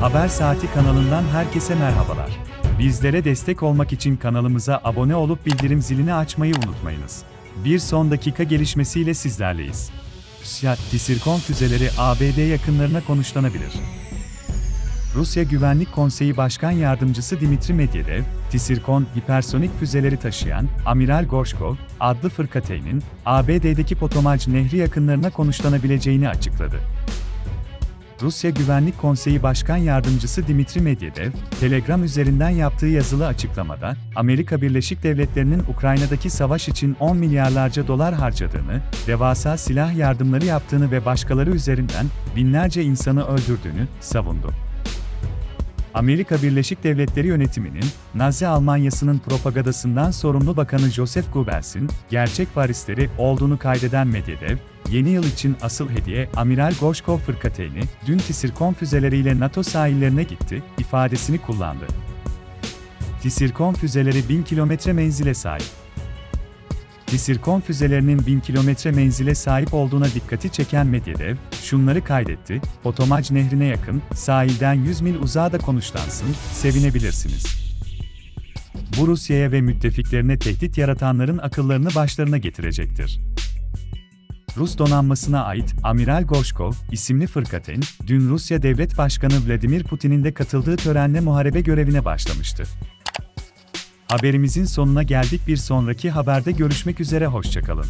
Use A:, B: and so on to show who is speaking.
A: Haber Saati kanalından herkese merhabalar. Bizlere destek olmak için kanalımıza abone olup bildirim zilini açmayı unutmayınız. Bir son dakika gelişmesiyle sizlerleyiz. Rusya, Tisirkon füzeleri ABD yakınlarına konuşlanabilir. Rusya Güvenlik Konseyi Başkan Yardımcısı Dimitri Medvedev, Tisirkon hipersonik füzeleri taşıyan Amiral Gorshkov adlı fırkateyn'in ABD'deki Potomac Nehri yakınlarına konuşlanabileceğini açıkladı. Rusya Güvenlik Konseyi Başkan Yardımcısı Dimitri Medvedev, Telegram üzerinden yaptığı yazılı açıklamada, Amerika Birleşik Devletleri'nin Ukrayna'daki savaş için 10 milyarlarca dolar harcadığını, devasa silah yardımları yaptığını ve başkaları üzerinden binlerce insanı öldürdüğünü savundu. Amerika Birleşik Devletleri yönetiminin, Nazi Almanyası'nın propagandasından sorumlu bakanı Joseph Goebbels'in gerçek varisleri olduğunu kaydeden Medvedev, yeni yıl için asıl hediye Amiral Gorshkov fırkateyni, dün Tisirkon füzeleriyle NATO sahillerine gitti, ifadesini kullandı. Tisirkon füzeleri 1000 kilometre menzile sahip. Tisirkon füzelerinin 1000 kilometre menzile sahip olduğuna dikkati çeken Medvedev, şunları kaydetti, Potomac nehrine yakın, sahilden 100 mil uzağa konuşlansın, sevinebilirsiniz. Bu Rusya'ya ve müttefiklerine tehdit yaratanların akıllarını başlarına getirecektir. Rus donanmasına ait Amiral Gorshkov isimli fırkateyn, dün Rusya Devlet Başkanı Vladimir Putin'in de katıldığı törenle muharebe görevine başlamıştı. Haberimizin sonuna geldik bir sonraki haberde görüşmek üzere hoşçakalın.